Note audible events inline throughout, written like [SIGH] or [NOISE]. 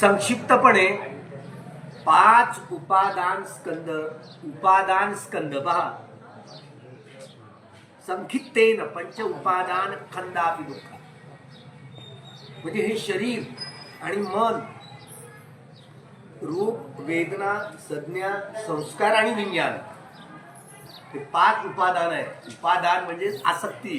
संक्षिप्तपणे पाच उपादान स्कंद उपादान स्कंद पहा संक्षिप्तेन पंच उपादान खंदापि दुःख म्हणजे हे शरीर आणि मन रूप वेदना संज्ञा संस्कार आणि विज्ञान हे पाच उपादान आहेत. उपादान म्हणजे आसक्ती.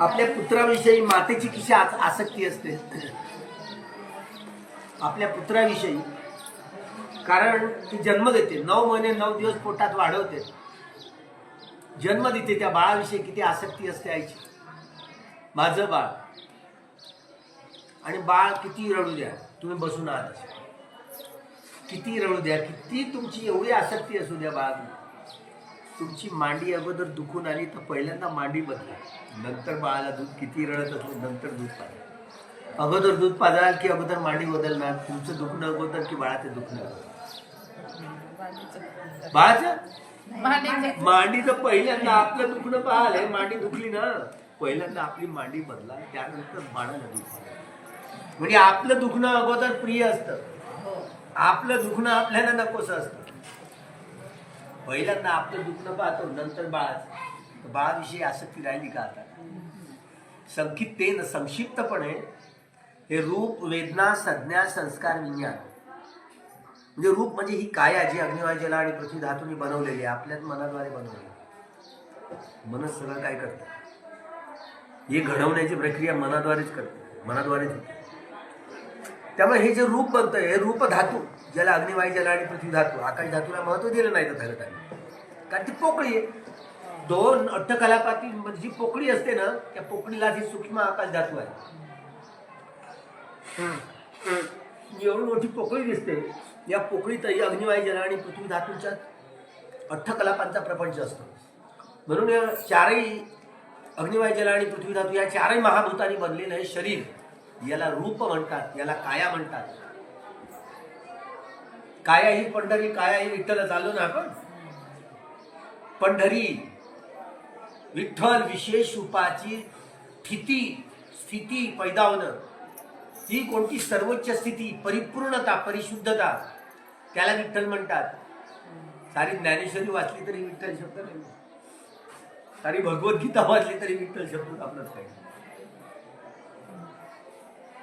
आपल्या पुत्राविषयी मातेची कशी आसक्ती असते. आपल्या पुत्राविषयी. कारण ती जन्म देते. नऊ महिने नऊ दिवस पोटात वाढवते. जन्म देते त्या बाळाविषयी किती आसक्ती असते आईची. माझं बाळ. आणि बाळ किती रडू द्या. तुम्ही बसून आहात. असे. किती रडू द्या किती तुमची एवढी आसक्ती असू द्या बाळ. तुमची मांडी अगोदर दुखून आली तर पहिल्यांदा मांडी बदला. नंतर बाळाला दूध किती रडत असलं नंतर दूध पाजा. अगोदर दूध पाजाल की अगोदर मांडी बदलणार? तुमचं दुखणं अगोदर की बाळाचं दुखणं अगोदर? बाळाचं? मांडी तर पहिल्यांदा आपलं दुखणं पाहाल मांडी दुखली ना पहिल्यांदा आपली मांडी बदला त्यानंतर बाळाला दुख म्हणजे आपलं दुखणं अगोदर प्रिय असतं. आपलं दुखणं आपल्याला नकोस असतं पहिल्यांदा आपलं दुखणं पाहतो नंतर बाळाचं बाळाविषयी आसक्ती राहिली का आता? संक्षिप्तेन संक्षिप्तपणे हे रूप वेदना संज्ञा संस्कार विज्ञान. म्हणजे रूप म्हणजे ही काया जी अग्निवायजला आणि पृथ्वी धातूने बनवलेली आहे आपल्याच मनाद्वारे बनवलेली मन सगळं काय करतं? हे घडवण्याची प्रक्रिया मनाद्वारेच करते मनाद्वारेच होते. त्यामुळे हे जे रूप बनतं हे रूप धातू ज्याला अग्निवायू जल आणि पृथ्वी धातू आकाश धातूला महत्त्व दिलं नाही तर खरं कारण ती पोकळी आहे. दोन अट्टकलापातील म्हणजे जी पोकळी असते ना त्या पोकळीला ही सूक्ष्म आकाश धातू आहे. एवढी मोठी पोकळी दिसते. या पोकळीतही अग्निवायू जल आणि पृथ्वी धातूच्या अठ्ठकलापांचा प्रपंच असतो. म्हणून या चारही अग्निवायू जल आणि पृथ्वी धातू या चारही महाभूतांनी बनलेलं आहे शरीर. याला रूप म्हणतात याला काया म्हणतात. काया ही पंढरी काया ही विठ्ठल चालू ना आपण? पंढरी विठ्ठल विशेष रूपाची स्थिती स्थिती पैदावणं ही कोणती सर्वोच्च स्थिती? परिपूर्णता परिशुद्धता. त्याला विठ्ठल म्हणतात. सारी ज्ञानेश्वरी वाचली तरी विठ्ठल शब्द नाही. सारी भगवद्गीता वाचली तरी विठ्ठल शब्द आपलं काही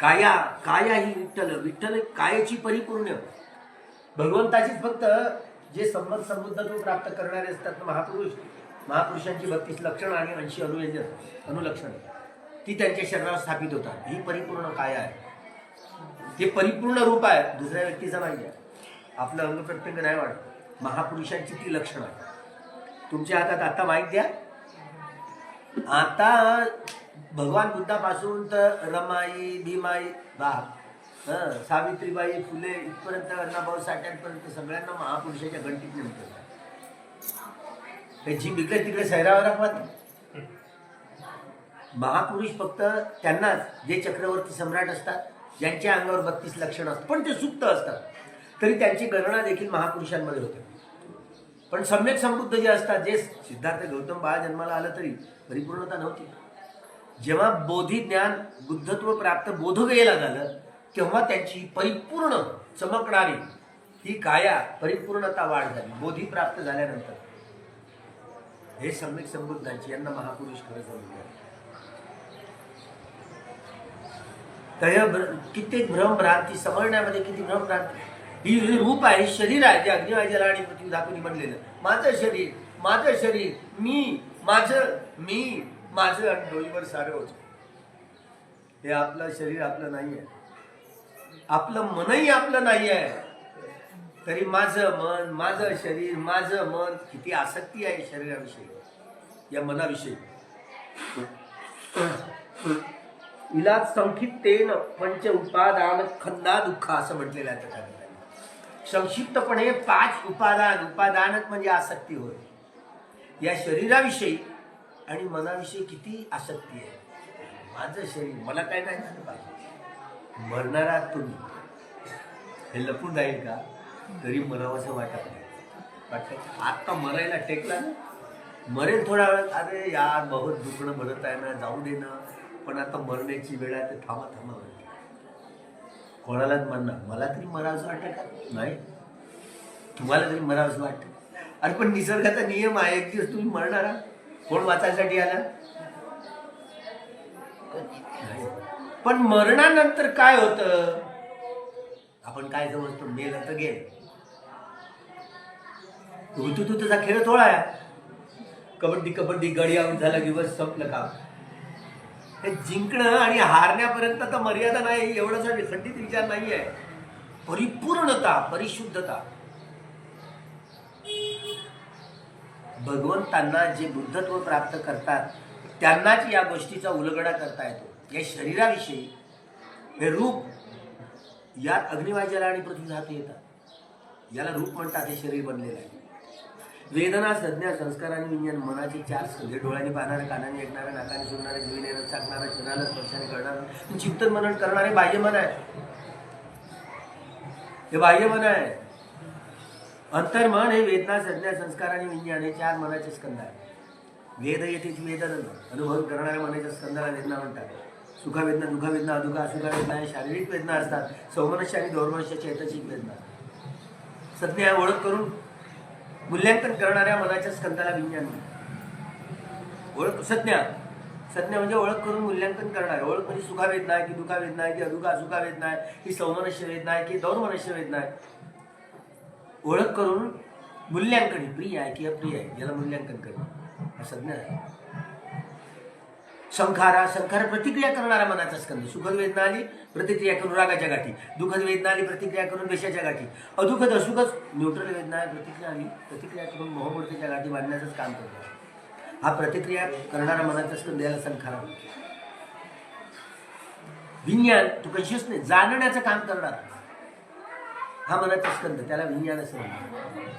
काया काया ही विठ्ठल विठ्ठल कायची परिपूर्ण. भगवंताचीच फक्त जे संबंध समृद्धत्व प्राप्त करणारे असतात महापुरुष महापुरुषांची बत्तीस लक्षण आणि अंशी अनुयोजन अनुलक्षण. ती त्यांच्या शरीरावर स्थापित होतात. ही परिपूर्ण काया आहे. ते परिपूर्ण रूप आहे. दुसऱ्या व्यक्तीचं नाही आहे आपलं अंग प्रत्यंग नाही वाढत. महापुरुषांची ती लक्षणं. आहे तुमच्या हातात आता माहीत द्या. आता भगवान बुद्धापासून तर रमाई भीमाई बा सावित्रीबाई फुले इथपर्यंत अण्णाभाऊ साठ्यांपर्यंत सगळ्यांना महापुरुषाच्या घंटीत नेमतं जी इकडे तिकडे सैरावर महापुरुष फक्त त्यांनाच जे चक्रवर्ती सम्राट असतात ज्यांच्या अंगावर बत्तीस लक्षणं असतात पण ते सुप्त असतात. तरी त्यांची गणना देखील महापुरुषांमध्ये होते. पण सम्यक समृद्ध जे असतात जे सिद्धार्थ गौतम बाळ जन्माला आलं तरी परिपूर्णता नव्हती. जेव्हा बोधी ज्ञान बुद्धत्व प्राप्त बोधगयेला झालं तेव्हा त्यांची परिपूर्ण चमकणारी ही काया परिपूर्णता वाढ झाली बोधी प्राप्त झाल्यानंतर. हे सम्यक समृद्धांची यांना महापुरुष खरं समजले कित्येक भ्रमभ्रांती समजण्यामध्ये किती भ्रमभ्रांती ही जे रूप आहे शरीर आहे जे अग्निवायजला आणि पृथ्वी धातून बनलेलं. माझं शरीर माझं शरीर मी माझं मी माझं आणि डोईवर सारं होतं. हे आपलं शरीर आपलं नाही आहे आपलं मनही आपलं नाही आहे तरी माझं मन माझं शरीर माझं मन किती आसक्ती आहे शरीराविषयी या मनाविषयी. इलाज संक्षिप्तेन पंच उपादान खंदा दुःख असं म्हटलेलं आहे त्या संक्षिप्तपणे पाच उपादान उपादानच म्हणजे आसक्ती होय. या शरीराविषयी आणि मनाविषयी किती आसक्ती आहे? माझं शरीर मला काय नाही झालं पाहिजे. आहात तुम्ही. हे लपून जाईल का? तरी मरावंसं वाटत नाही. वाटतं आत्ता मरायला टेकला ना. मरेल थोडा वेळ. अरे यार बहुत दुखणं भरत आहे ना जाऊ दे ना. पण आता मरण्याची वेळ आहे ते थांबा थांबा म्हणते कोणालाच म्हणणार मला तरी मरावंसं वाटतं का? नाही. तुम्हाला तरी मरावंसं वाटतं. अरे पण निसर्गाचा नियम आहे एक दिवस तुम्ही मरणार आहात. कोण वाचायसाठी आला? पण मरणानंतर काय होतं? आपण काय समजतो? मेलं तर गेलं. ऋतू तू तुझा खेळ थोडा आहे. कबड्डी कबड्डी गडी आऊट झाला दिवस संपलं का हे जिंकणं आणि हारण्यापर्यंत तर मर्यादा नाही एवढासा खंडित विचार नाही आहे परिपूर्णता परिशुद्धता. भगवंतांना जे बुद्धत्व प्राप्त करतात त्यांनाच या गोष्टीचा उलगडा करता येतो. या शरीराविषयी हे रूप यात अग्निवायजाला आणि पृथ्वी धातू येतात. याला रूप म्हणतात हे शरीर बनलेलं आहे. वेदना संज्ञा संस्कार आणि विज्ञान मनाचे चार स्कंधे डोळ्याने पाहणारे कानाने ऐकणारे नाकाने सोडणारे जीवने चाकणारे शरीराला स्पर्शाने करणारे चित्तन मनन करणारे बाह्य मन आहे. हे बाह्य मन आहे. अंतर्मन हे वेदना संज्ञा संस्कार आणि विज्ञान हे चार मनाचे स्कंद आहे वेद येथेच वेदन अनुभव करणाऱ्या मनाच्या स्कंदाला वेदना म्हणतात. सुखावेदना दुखावेदना अधुका असुखावेदना हे शारीरिक वेदना असतात. सौमनस्य आणि दौर्मनस्य चैतसिक वेदना. संज्ञा ओळख करून मूल्यांकन करणाऱ्या मनाच्या स्कंदाला विज्ञान म्हणतात. ओळख संज्ञा. संज्ञा म्हणजे ओळख करून मूल्यांकन करणारे. ओळख म्हणजे सुखावेदना आहे की दुःखावेदना आहे की अधुका असुखावेदना आहे की सौमनस्य वेदना आहे की दौर्मनस्य वेदना आहे. ओळख करून मूल्यांकन प्रिय आहे की अप्रिय आहे याला मूल्यांकन करणं हा संज्ञा आहे. संखारा संखार प्रतिक्रिया करणारा मनाचा स्कंद. सुखद वेदना आली प्रतिक्रिया करून रागाच्या गाठी. दुःखद वेदना आली प्रतिक्रिया करून देशाच्या गाठी. अदुखद असुखद न्यूट्रल वेदना प्रतिक्रिया आली प्रतिक्रिया करून मोहमूर्तीच्या गाठी बांधण्याचंच काम करतो. हा प्रतिक्रिया करणारा मनाचा स्कंद याला संखारा विज्ञान तू कन्शियसनेस जाणण्याचं काम करणार. हा मनाचा स्कंद त्याला विज्ञान असं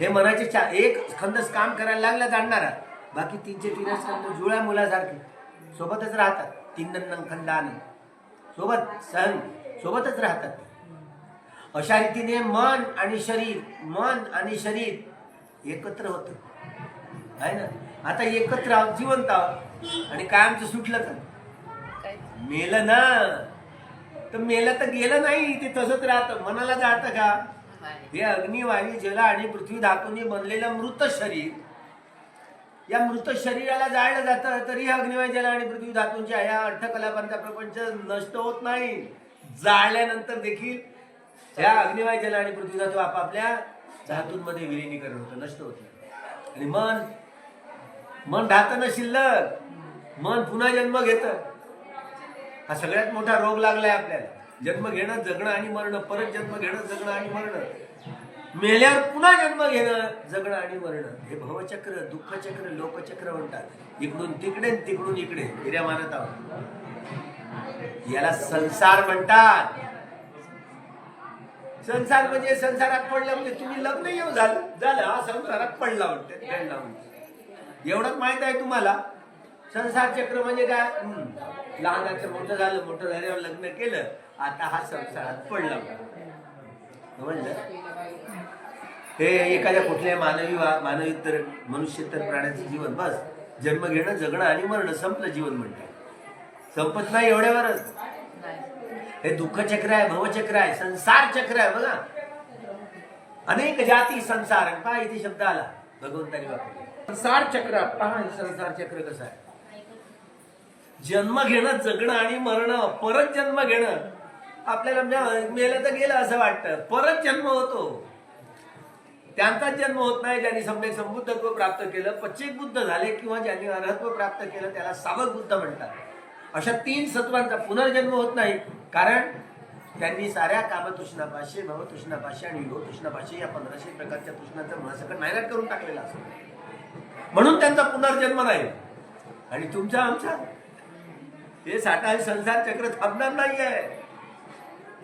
हे मनाचे चा एक स्कंद काम करायला लागला जाणणारा बाकी तीनशे तीन स्कंद जुळ्या मुलासारखे. सोबतच राहतात. तीन खंडान. सोबत सहन सोबतच राहतात अशा रीतीने मन आणि शरीर मन आणि शरीर एकत्र होत. आहे ना? आता एकत्र आहोत जिवंत आहोत. आणि काय आमचं सुटलं तर? मेलं ना. तर मेलं तर गेलं नाही ते तसंच राहतं. मनाला जातं का? हे अग्निवायू जल आणि पृथ्वी धातूने बनलेलं मृत शरीर. या मृत शरीराला जाळलं जातं तरी अग्निवायू जल आणि पृथ्वी धातूंच्या या अर्थकलापांचा प्रपंच नष्ट होत नाही. जाळल्यानंतर देखील त्या अग्निवायू जल आणि पृथ्वी धातू आपापल्या धातूंमध्ये विलिनीकरण होतं नष्ट होत नाही. आणि मन मन धातनं शिल्लक. मन पुन्हा जन्म घेतं. हा सगळ्यात मोठा रोग लागलाय आपल्याला. जन्म घेणं जगणं आणि मरणं परत जन्म घेणं जगणं आणि मरणं. मेल्यावर पुन्हा जन्म घेणं जगणं आणि मरणं. हे भवचक्र दुःखचक्र लोकचक्र म्हणतात. इकडून तिकडे तिकडून इकडे. हिऱ्या मारत आहोत. याला संसार म्हणतात. संसार म्हणजे संसारात पडलं म्हणजे तुम्ही लग्न येऊ झालं. झालं हा संसारात पडला म्हणते पडला म्हणते एवढंच माहीत आहे तुम्हाला? संसार चक्र म्हणजे काय? लहानाचं मोठं झालं मोठं झाल्यावर लग्न केलं आता हा संसारात पडला. समजलं? हे एखाद्या कुठल्याही मानवी वा- मानवी तर मनुष्य तर प्राण्याचं जीवन बस. जन्म घेणं जगणं आणि मरणं संपलं जीवन म्हणतात. संपत नाही एवढ्यावरच. हे दुःख चक्र आहे भवचक्र आहे संसार चक्र आहे बघा. अनेक जाती संसार पहा इथे शब्द आला. भगवंतानी वापरला. संसार चक्र पहा संसार चक्र कसं आहे. जन्म घेणं जगणं आणि मरणं परत जन्म घेणं. आपल्याला मेलं तर गेलं असं वाटतं. परत जन्म होतो. त्यांचाच जन्म होत नाही ज्यांनी सम्यक संबुद्धत्व प्राप्त केलं. पच्चीक बुद्ध झाले किंवा ज्यांनी अर्हत्व प्राप्त केलं त्याला सावक बुद्ध म्हणतात. अशा तीन सत्वांचा पुनर्जन्म होत नाही. कारण त्यांनी साऱ्या कामतृष्णापाशे भवतृष्णापाशे आणि युगतृष्णापाशे या पंधराशे प्रकारच्या तृष्णांचा मुळासकट नायनाट करून टाकलेला असतो. म्हणून त्यांचा पुनर्जन्म नाही. आणि तुमचा आमचा? हे साठा संसार चक्र थांबणार नाहीये.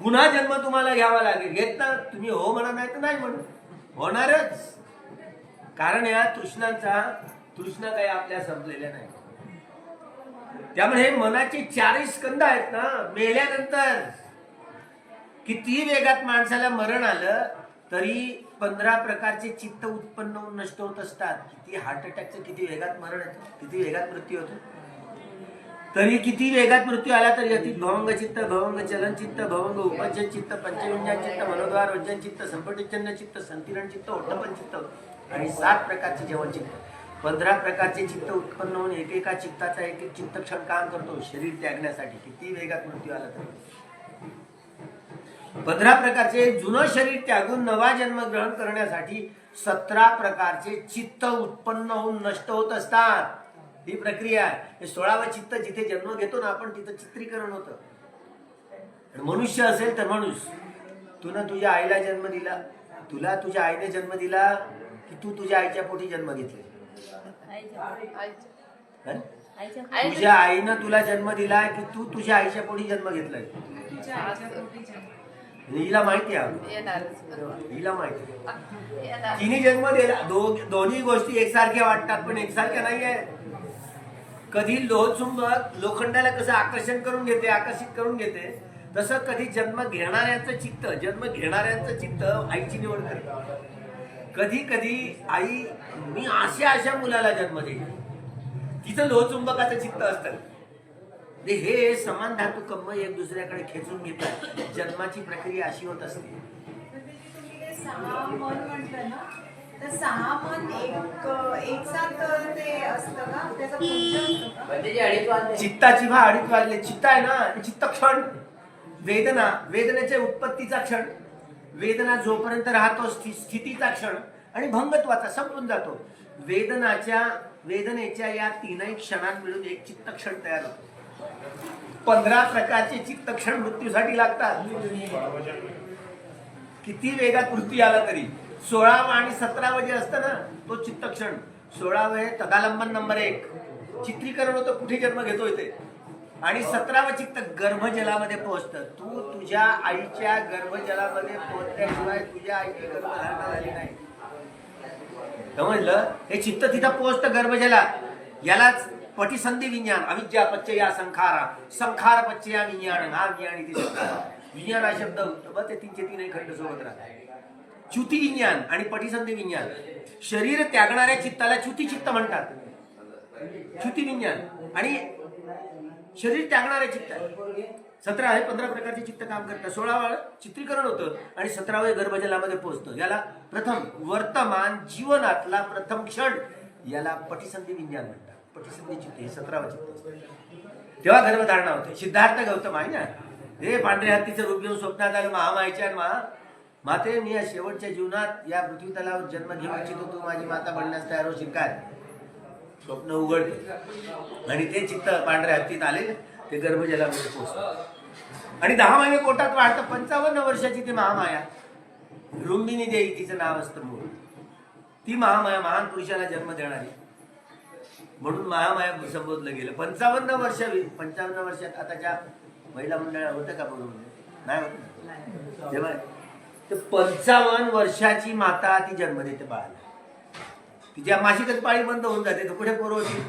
पुन्हा जन्म तुम्हाला घ्यावा लागेल. घेत ना. तुम्ही हो म्हणा नाही तर नाही म्हणू. होणारच. कारण या तृष्णांचा तृष्णा काही आपल्या संपलेल्या नाही. त्यामुळे हे मनाचे चारही स्कंद आहेत ना मेल्यानंतर किती वेगात माणसाला मरण आलं तरी पंधरा प्रकारचे चित्त उत्पन्न होऊन नष्ट होत असतात. किती हार्ट अटॅकचं किती वेगात मरण येतं किती वेगात मृत्यू होतो. तरी किती वेगात मृत्यू आला तरी अति भवंग चित्त भवंग चलन चित्त भवंग उपजन चित्त पंचविंजन चित्त मनोद्वार वजन चित्त संपटिचन्न चित्त संतिरण चित्त ओटपन चित्त आणि सात प्रकारचे जेवण चित्त. पंधरा प्रकारचे चित्त उत्पन्न होऊन एकेका चित्ताचा एक एक चित्त क्षण काम करतो. शरीर त्यागण्यासाठी किती वेगात मृत्यू आला तरी. पंधरा प्रकारचे जुनं शरीर त्यागून नवा जन्म ग्रहण करण्यासाठी सतरा प्रकारचे चित्त उत्पन्न होऊन नष्ट होत असतात. ही प्रक्रिया आहे. हे सोळावं चित्त जिथे जन्म घेतो ना आपण तिथं चित्रीकरण होतं. मनुष्य असेल तर मनुष्य. तू ना तुझ्या आईला जन्म दिला. तुला तुझ्या आईने जन्म दिला की तू तुझ्या आईच्या पोटी जन्म घेतले? तुझ्या आईनं तुला जन्म दिला की तू तुझ्या आईच्या पोटी जन्म घेतलाय? हिला माहिती आहे हिला माहिती. तिने जन्म दिला. दोन्ही गोष्टी एकसारख्या वाटतात पण एकसारख्या नाही आहे कधी लोहचुंबक लोखंडाला कसं आकर्षण करून घेते आकर्षित करून घेते तसं कधी जन्म घेणाऱ्यांचं चित्त जन्म घेणाऱ्यांचं चित्त आईची निवड करते. कधी कधी आई मी अशा अशा मुलाला जन्म देईल. तिचं लोहचुंबकाचं चित्त असतं. ते हे समान धातू कम्म एक दुसऱ्याकडे खेचून घेतात जन्माची प्रक्रिया अशी होत असते. तर सहा मन एक एक साथ ते असतं का? त्याचा पुढचं असतं का? चित्ताची भा अडीच वाजले चित्त आहे ना चित्त क्षण. वेदना वेदनेच्या उत्पत्तीचा क्षण. वेदना जोपर्यंत राहतो स्थि- स्थितीचा क्षण. आणि भंगत्वाचा संपून जातो. वेदनाच्या वेदनेच्या या तीनही क्षणात मिळून एक चित्त क्षण तयार होतो. पंधरा प्रकारचे चित्त क्षण मृत्यूसाठी लागतात. किती वेगात मृत्यू आला तरी. सोळावा आणि सतरावं जे असतं ना तो चित्तक्षण. सोळावं हे तदालंबन नंबर एक. चित्रीकरण होतं कुठे जन्म घेतोय ते आणि सतरावं चित्त गर्भजलामध्ये पोहोचतं. तू तुझ्या आईच्या गर्भजलामध्ये पोहोचल्याशिवाय तुझ्या आईची गर्भधारणा झाली नाही. समजलं हे चित्त तिथं पोहोचतं गर्भजला. यालाच पटिसंधी विज्ञान अविद्या पच्चया संखारा. संखार पच्चया विज्ञान हा विज्ञान इथे विज्ञान हा शब्द ते तीनचे तीन खंड सोबत राहतात. च्युती विज्ञान आणि पटिसंधी विज्ञान. शरीर त्यागणाऱ्या चित्ताला च्युती चित्त म्हणतात. च्युती विज्ञान. आणि शरीर त्यागणाऱ्या चित्त सतरा हे पंधरा प्रकारचे चित्त काम करतात. सोळावा चित्रीकरण होतं आणि सतरावे गर्भजलामध्ये पोहोचतं. याला प्रथम वर्तमान जीवनातला प्रथम क्षण याला पटिसंधी विज्ञान म्हणतात. पटिसंधी चित्त हे सतरावं चित्त तेव्हा गर्भधारणा होते. सिद्धार्थ गौतम आहे ना? हे पांढरे हत्तीचं रूप घेऊन स्वप्नात आलं. महामायच्या महा माते मी या शेवटच्या जीवनात या पृथ्वी तलावर जन्म घेऊ इच्छितो तू माझी माता बनण्यास तयार होशील काय? स्वप्न उघडते. आणि ते चित्त पांढऱ्या हत्तीत आले ते गर्भजलामध्ये पोहोचत आणि दहा महिने पोटात वाढतं पंचावन्न वर्षाची ती महामाया. रुंबिनी देई तिचं नाव असतं मूळ. ती महामाया महान पुरुषाला जन्म देणारी. म्हणून महामाया संबोधलं गेलं. पंचावन्न वर्ष पंचावन्न वर्षात आता ज्या महिला मंडळ होतं का बरोबर? नाही होत? तेव्हा तर पंचावन्न वर्षाची माता ती जन्म देते बाळाला. तिच्या मासिकच पाळी बंद होऊन जाते तर कुठे पोरं होती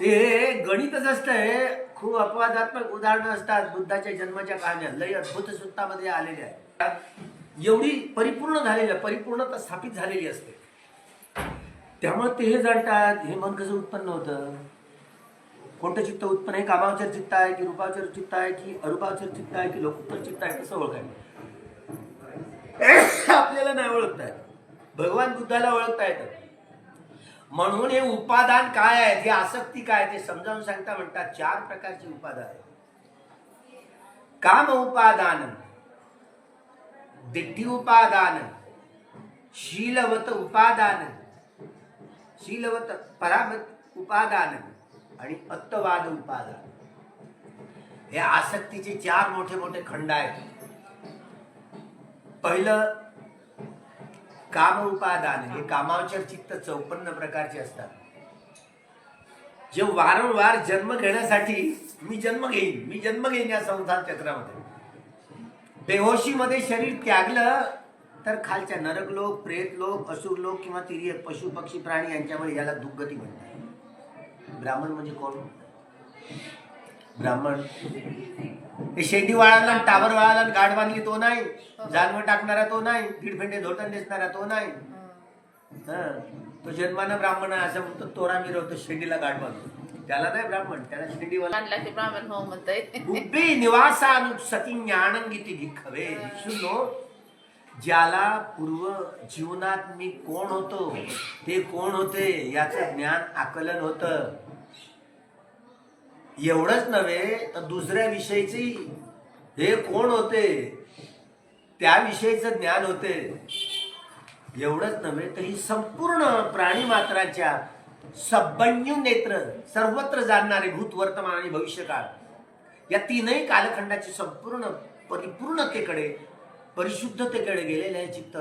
ते गणितच असतंय. खूप अपवादात्मक उदाहरणं असतात. बुद्धाच्या जन्माच्या कहाण्या लय अद्भुत सुत्तामध्ये आलेल्या आहेत एवढी परिपूर्ण झालेल्या परिपूर्णता स्थापित झालेली असते. त्यामुळे ते हे जाणतात हे मन कसं उत्पन्न होतं? कोणतं चित्त उत्पन्न आहे? कामावचर चित्त आहे की रूपावचर चित्त आहे की अरूपावचर चित्त आहे की लोकोत्तर चित्त आहे कसं ओळखायचं? [LAUGHS] आपल्याला नाही ओळखता येत. भगवान बुद्धाला ओळखता येतं. म्हणून हे उपादान काय आहे? हे आसक्ती काय ते समजावून सांगता म्हणतात चार प्रकारची उपादान आहे काम उपादान दिट्ठी उपादान शीलवत उपादान शीलवत परामत उपादान आणि अत्तवाद उपादान. हे आसक्तीचे चार मोठे मोठे खंड आहेत. पहिलं काम उपादान हे कामावचर चित्त चौपन्न प्रकारचे असतात. जे वारंवार जन्म घेण्यासाठी मी जन्म घेईन मी जन्म घेईन या संसार चक्रामध्ये. बेहोशीमध्ये शरीर त्यागलं तर खालच्या नरक लोक प्रेत लोक असुर लोक किंवा तिर्य पशु पक्षी प्राणी यांच्यामुळे याला दुर्गती म्हणतात. ब्राह्मण म्हणजे कोण? ब्राह्मण. हे शेंडी वाळाला आणि टावर वाळाला गाठ बांधली तो नाही. जानवर टाकणारा तो नाही. दीड फेंडे धोटण नेसणारा तो नाही. हा. तो जन्मानं ब्राह्मण आहे असं म्हणतो तोरा मिरवतो शेंडीला गाठ बांधतो. त्याला नाही ब्राह्मण त्याला की ब्राह्मण हो म्हणता येते बुद्धी निवासानुसती ज्ञानंगिती भिक्खवे. भिक्षुनो ज्याला पूर्व जीवनात मी कोण होतो ते कोण होते याचं ज्ञान आकलन होतं. एवढंच नव्हे तर दुसऱ्या विषयीची हे कोण होते? त्याविषयीचं ज्ञान होते. एवढंच नव्हे तर ही संपूर्ण प्राणी मात्राच्या सब्बन्यू नेत्र सर्वत्र जाणणारे भूत वर्तमान आणि भविष्यकाळ या तीनही कालखंडाची संपूर्ण परिपूर्णतेकडे परिशुद्धतेकडे गेलेले आहे चित्त.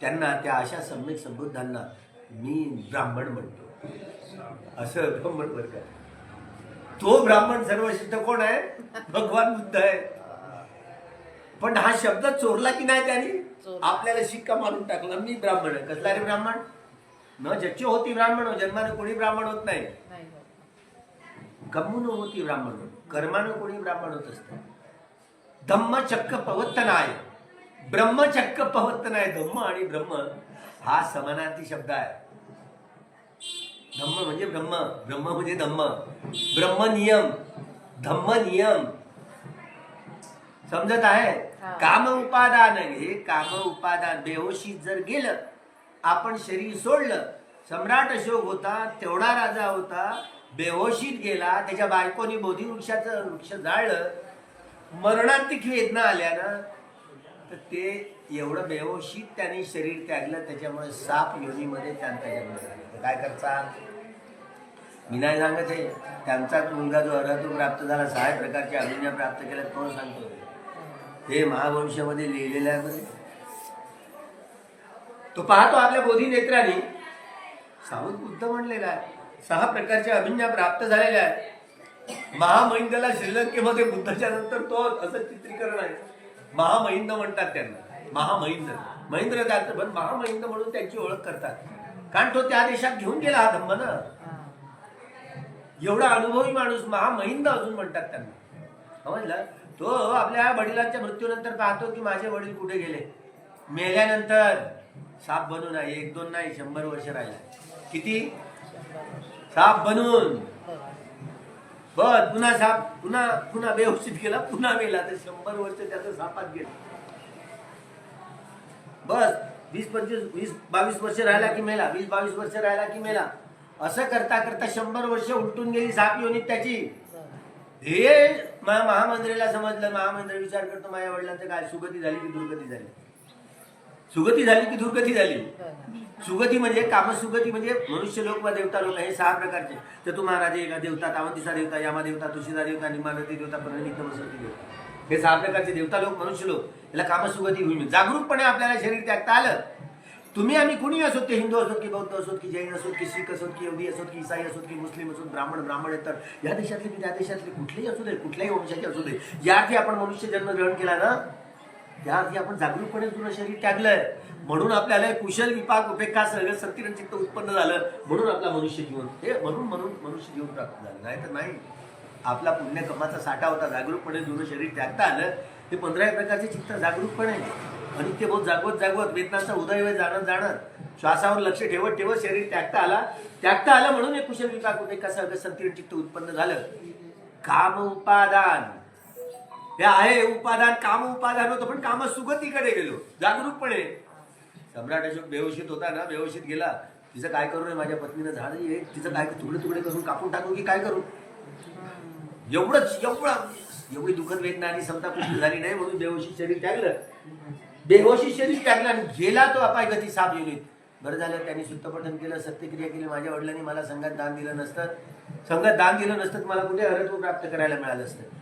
त्यांना त्या अशा सम्यक समृद्धांना मी ब्राह्मण म्हणतो. असं ब्राह्मण वर्ग तो ब्राह्मण सर्वसिद्ध कोण आहे? भगवान बुद्ध आहे. पण हा शब्द चोरला की नाही त्याने. आपल्याला शिक्का मारून टाकला. मी ब्राह्मण आहे. कसला रे ब्राह्मण? न जच्ची होती ब्राह्मण हो, जन्मानं कोणी ब्राह्मण होत नाही. हो कमून होती ब्राह्मण कर्मानं कोणी ब्राह्मण होत असतं धम्म चक्क पवत्तनाय ब्रह्म चक्क पवत्तनाय धम्म आणि ब्रह्म हा समानार्थी शब्द आहे. धम्म म्हणजे ब्रह्म. ब्रह्म म्हणजे धम्म. ब्रह्म नियम धम्म नियम समजत आहे. काम उपादान. हे काम उपादान. बेहोशीत जर गेलं आपण शरीर सोडलं सम्राट अशोक होता तेवढा राजा होता बेहोशीत गेला त्याच्या बायकोनी बोधी वृक्षाचं वृक्ष जाळलं मरणांतिक वेदना आल्या ना तर ते एवढं बेहोशीत त्याने शरीर त्यागलं त्याच्यामुळे साप योनीमध्ये त्यांचा जन्म झाला तर काय करता? मी नाही सांगत आहे त्यांचाच मुलगा जो अर्हतो प्राप्त झाला सहा प्रकारच्या अभिज्ञा प्राप्त केल्या तो सांगतो. हे महावंशामध्ये लिहिलेलं आहे बरे. तो पाहतो आपल्या बोधी नेत्राने. सावध बुद्ध म्हणलेला आहे. सहा प्रकारच्या अभिज्ञा प्राप्त झालेल्या आहे महामहिंदला श्रीलंकेमध्ये बुद्धाच्या नंतर तो असं चित्रीकरण आहे. महामहिंद म्हणतात त्यांना. महामहिंद महेंद्र जात पण महामहिंद म्हणून त्यांची ओळख करतात. कारण तो त्या देशात घेऊन गेला हा धम्म ना. एवढा अनुभवी माणूस महामहिंद अजून म्हणतात त्यांना. समजलं? तो आपल्या वडिलांच्या मृत्यूनंतर पाहतो की माझे वडील कुठे गेले? मेल्यानंतर साप बनून आहे. एक दोन नाही शंभर वर्ष राहिला. किती? साप बनून. बस पुन्हा साप पुन्हा पुन्हा बेहोशीत गेला पुन्हा मेला. तर शंभर वर्ष त्याचं सापात गेलं. बस. वीस पंचवीस वीस बावीस वर्ष राहिला की मेला वीस बावीस वर्ष राहिला की मेला. असं करता करता शंभर वर्ष उलटून गेली साप योनीत त्याची. हे मा- समजलं महामंदिर विचार करतो माझ्या वडिलांचं काय सुगती झाली की दुर्गती झाली? सुगती झाली की दुर्गती झाली? सुगती म्हणजे काम सुगती म्हणजे मनुष्य लोक व देवता लोक हे सहा प्रकारचे. चतु महाराजे एका देवता तावंतिसा देवता यामा देवता तुळशीदा देवता निमानती देवता प्रणित वसंती देवता. हे सहा प्रकारचे देवता लोक मनुष्य लोक याला कामसुगती होईल. जागरूकपणे आपल्याला शरीर त्यागता आलं. तुम्ही आम्ही कुणी असोत की हिंदू असोत की बौद्ध असोत की जैन असोत की शीख असोत की यहुदी असोत की इसाई असोत की मुस्लिम असोत ब्राह्मण ब्राह्मण तर या देशातले की त्या देशातले कुठलेही असू दे कुठल्याही वंशाचे असू दे या अर्थी आपण मनुष्य जन्म ग्रहण केला ना त्या अर्थी आपण जागरूकपणे जुनं शरीर त्यागलंय. म्हणून आपल्याला कुशल विपाक उपेक्षा सगळं सत्य उत्पन्न झालं. म्हणून आपला मनुष्य जीवन हे म्हणून म्हणून मनुष्य जीवन प्राप्त झालं. नाही तर नाही. आपला पुण्यकमाचा साठा होता जागरूकपणे जुनं शरीर त्यागता आलं हे पंधरा प्रकारचे चित्त जागरूकपणे आणि ते बहुत जागवत जागवत वेदनांचा उदय वय जाणत जाणत श्वासावर लक्ष ठेवत ठेवत शरीर त्यागता आला. त्यागता आलं म्हणून एक कुशल विकास उपेक्षा सगळं सत्य चित्त उत्पन्न झालं. काम उपादान. हे आहे उपादान काम उपादान होतं पण काम सुगतीकडे गेलो जागरूकपणे. सम्राट अशोक बेहोशीत होता ना बेहोशीत गेला. तिचं काय करू नये माझ्या पत्नीनं झाड ये तिचं काय तुकडे तुकडे करून कापून टाकू की काय करू? एवढंच एवढं एवढी दुःखद वेदना आणि समता पुष्टी झाली नाही म्हणून बेहोशी शरीर टाकलं बेहोशी शरीर टाकलं आणि गेला तो अपाय गती साप येऊन. बरं झालं त्यांनी सुत्तपठन केलं सत्यक्रिया केली. माझ्या वडिलांनी मला संघात दान दिलं नसतं. संघात दान दिलं नसतं तर मला कुठे अर्हत्व प्राप्त करायला मिळालं असतं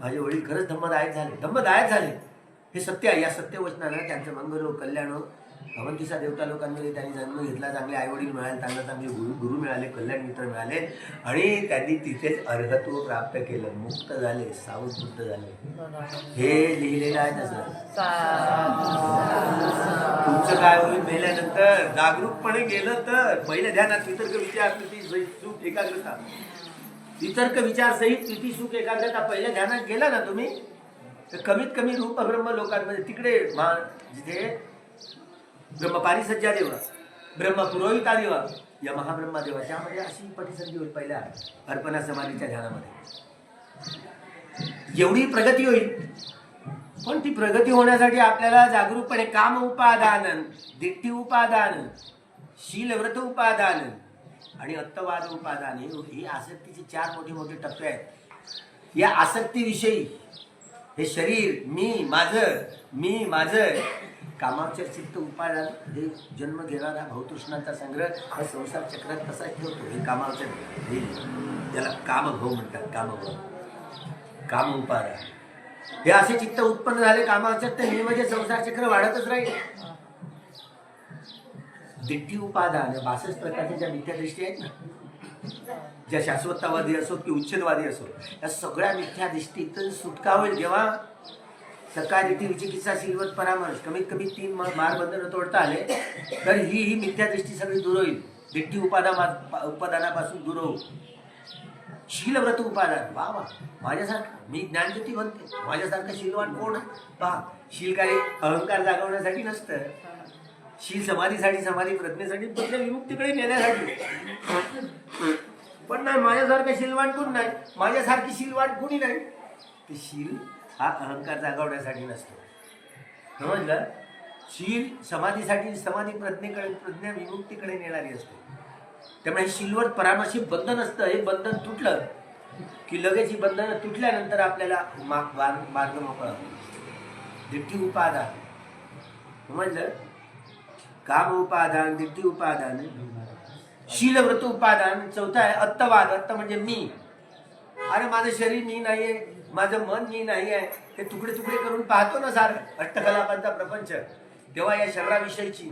माझे वडील खरंच धम्मदायक झाले. धम्मदायक झाले. हे सत्य आहे. या सत्य वचनानं त्यांचं मंगल हो कल्याण हो, हो देवता लोकांमध्ये त्यांनी जन्म घेतला चांगले आई वडील मिळाले चांगले चांगले गुरु गुरु मिळाले कल्याण मित्र मिळाले आणि त्यांनी तिथेच अर्हत्व प्राप्त केलं मुक्त झाले सावध मुक्त झाले. हे लिहिलेलं आहे तसं तुमचं काय होईल मेल्यानंतर? जागरूकपणे गेलं तर. पहिल्या ध्यानात वितर्क विचार ती चूक एकाग्रता. वितर्क विचार सहित प्रीती सुख एकाग्रता पहिल्या ध्यानात गेला ना तुम्ही तर कमीत कमी रूप ब्रह्म लोकांमध्ये तिकडे मा- जिथे ब्रह्मपारी सज्जा देव ब्रह्म पुरोहिता देव या महाब्रह्मादेवा त्यामध्ये अशी पटिसंधी होईल पहिल्या अर्पणा समाधीच्या ध्यानामध्ये. एवढी प्रगती होईल पण ती प्रगती होण्यासाठी आपल्याला जागरूकपणे काम उपादान दिट्टी उपादान शीलव्रत उपादान आणि अत्तवाद उपादान हे ही आसक्तीचे चार मोठे मोठे टप्पे आहेत. या आसक्तीविषयी हे शरीर मी माझं मी माझं कामाचे चित्त उपादान हे जन्म घेणारा भाऊतृष्णांचा संग्रह हा संसार चक्रात कसा ठेवतो हे कामावचर हे त्याला कामभव म्हणतात कामभाऊ काम उपादान हे असे चित्त उत्पन्न झाले कामावचर तर हे म्हणजे संसार चक्र वाढतच राहील. दिट्टी उपादान बासष्ट प्रकारच्या ज्या मिथ्यादृष्टी आहेत ना ज्या शाश्वतवादी असो की उच्छेदवादी असो या सगळ्या मिथ्यादृष्टीतून सुटका होईल जेव्हा सकाळ रीती विचिकित्सा शिलवत परामर्श कमीत कमी तीन मारबंधनं तोडता आले तर ही ही मिथ्यादृष्टी सगळी दूर होईल. दिट्टी उपादाना उपादानापासून दूर होऊ. शीलव्रत उपादान. वा वा माझ्यासारखं. मी ज्ञानज्योती म्हणते माझ्यासारखं शीलवान कोण आहे? पहा शील काय अहंकार जागवण्यासाठी नसतं. शील समाधीसाठी समाधी प्रज्ञेसाठी प्रज्ञ विमुक्तीकडे नेण्यासाठी. पण नाही माझ्यासारखं शीलवान कोण नाही? माझ्यासारखी शीलवान कोणी नाही? ते शील हा अहंकार जागवण्यासाठी नसतो. समजलं शील समाधीसाठी समाधी प्रज्ञेकडे प्रज्ञा विमुक्तीकडे नेणारी असते. त्यामुळे शीलवर परामर्शी बंधन असतं हे बंधन तुटलं की लगेच ही बंधनं तुटल्यानंतर आपल्याला माग मार्ग मार्ग मोकळा दिट्टी उपादान. समजलं काम उपादान दिट्टी उपादान शीलव्रत उपादान चौथा आहे अत्तवाद. अत्त म्हणजे मी. अरे माझं शरीर मी नाहीये. माझं मन मी नाही आहे. हे तुकडे तुकडे करून पाहतो ना सार. अष्टकलापांचा प्रपंच. तेव्हा या शरीराविषयीची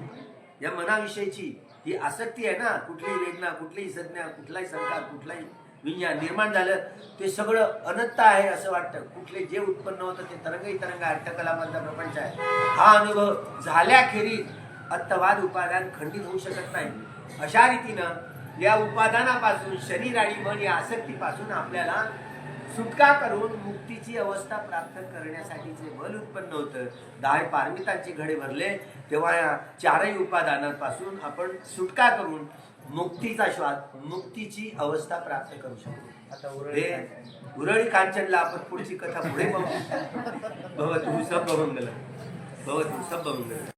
या मनाविषयीची ही आसक्ती आहे ना. कुठलीही वेदना कुठलीही संज्ञा कुठलाही संकार कुठलाही विज्ञान निर्माण झालं ते सगळं अनत्ता आहे असं वाटतं. कुठले जे उत्पन्न होतं ते तरंगही तरंग अट्टकलापांचा अष्टकलापांचा प्रपंच आहे. हा अनुभव झाल्याखेरीज अत्तवाद उपादान खंडित होऊ शकत नाही. अशा रीतीनं या उपादानापासून शरीर आणि मन या आसक्तीपासून आपल्याला सुटका करून मुक्तीची अवस्था प्राप्त करण्यासाठीचे बल उत्पन्न होतं दहा पारमितांचे घडे भरले तेव्हा या चारही उपादानांपासून आपण सुटका करून मुक्तीचा श्वास मुक्तीची अवस्था प्राप्त करू शकतो. आता उरळी हे उरळी कांचनला आपण पुढची कथा पुढे बघू. भवतु सब मंगल भवतु सब मंगल